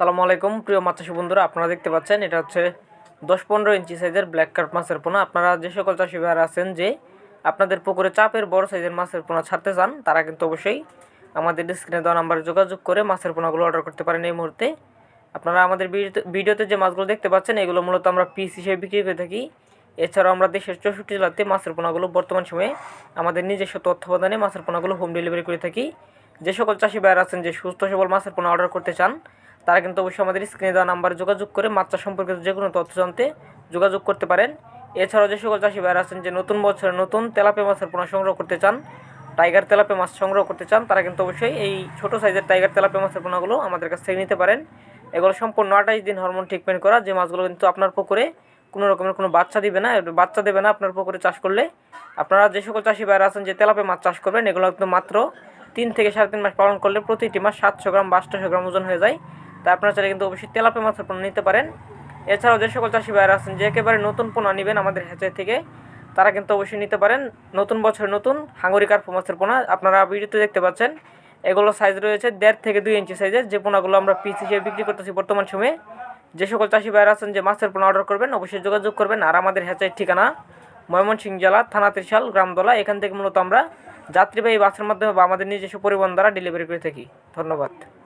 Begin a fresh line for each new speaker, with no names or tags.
সালামু আলাইকুম। প্রিয় মাছ বন্ধুরা, আপনারা দেখতে পাচ্ছেন, এটা হচ্ছে দশ পনেরো ইঞ্চি সাইজের ব্ল্যাক কার্প মাছের পোনা। আপনারা যে সকল চাষি ভাইয়ারা আছেন যে আপনাদের পুকুরে চাপের বড় সাইজের মাছের পোনা ছাড়তে চান, তারা কিন্তু অবশ্যই আমাদের স্ক্রিনে দেওয়া নাম্বারে যোগাযোগ করে মাছের পোনাগুলো অর্ডার করতে পারেন এই মুহূর্তে। আপনারা আমাদের ভিডিওতে যে মাছগুলো দেখতে পাচ্ছেন, এগুলো মূলত আমরা পিস হিসেবে বিক্রি করে থাকি। এছাড়াও আমরা দেশের চৌষট্টি জেলাতে মাছের পোনাগুলো বর্তমান সময়ে আমাদের নিজস্ব তত্ত্বাবধানে মাছের পোনাগুলো হোম ডেলিভারি করে থাকি। যে সকল চাষি ভাইয়ারা আছেন যে সুস্থ সবল মাছের পোনা অর্ডার করতে চান তারা কিন্তু অবশ্যই আমাদের স্ক্রিনে দেওয়া নাম্বারে যোগাযোগ করে মাছ চাষ সম্পর্কে যে কোনো তথ্য জানতে যোগাযোগ করতে পারেন। এছাড়াও যে সকল চাষি ভাইয়ারা আছেন যে নতুন বছরে নতুন তেলাপে মাছের পোনা সংগ্রহ করতে চান টাইগার তেলাপে মাছ সংগ্রহ করতে চান, তারা কিন্তু অবশ্যই এই ছোটো সাইজের টাইগার তেলাপে মাছের পোনাগুলো আমাদের কাছ থেকে নিতে পারেন। এগুলো সম্পূর্ণ আঠাশ দিন হরমোন ট্রিটমেন্ট করা, যে মাছগুলো কিন্তু আপনার পুকুরে কোনো রকমের কোনো বাচ্চা দিবে না বাচ্চা দেবে না আপনার পুকুরে চাষ করলে। আপনারা যে সকল চাষি ভাইরা আছেন যে তেলাপে মাছ চাষ করবেন, এগুলো একদম মাত্র তিন থেকে সাড়ে তিন মাস পালন করলে প্রতিটি মাস সাতশো গ্রাম বা আটশো গ্রাম ওজন হয়ে যায়। তাই আপনারা চাইলে কিন্তু অবশ্যই তেলাপে মাছের পোনা নিতে পারেন। এছাড়াও যে সকল চাষি ভাইরা আছেন, যে একেবারে নতুন পোনা নেবেন আমাদের হ্যাচাই থেকে, তারা কিন্তু অবশ্যই নিতে পারেন। নতুন বছরের নতুন হাঙ্গরি কার্প মাছের পোনা, আপনারা ভিডিওতে দেখতে পাচ্ছেন। এগুলো সাইজ রয়েছে দেড় থেকে দুই ইঞ্চি সাইজের যে পোনাগুলো আমরা পিস হিসেবে বিক্রি করতেছি বর্তমান সময়ে। যে সকল চাষি ভাইরা আছেন যে মাছের পোনা অর্ডার করবেন, অবশ্যই যোগাযোগ করবেন। আর আমাদের হ্যাচাইয়ের ঠিকানা ময়মনসিংহ জেলা, থানা ত্রিশাল গ্রামদলা এখান থেকে মূলত আমরা যাত্রীবাহী বাসের মাধ্যমে বা আমাদের নিজস্ব পরিবহন দ্বারা ডেলিভারি করে থাকি। ধন্যবাদ।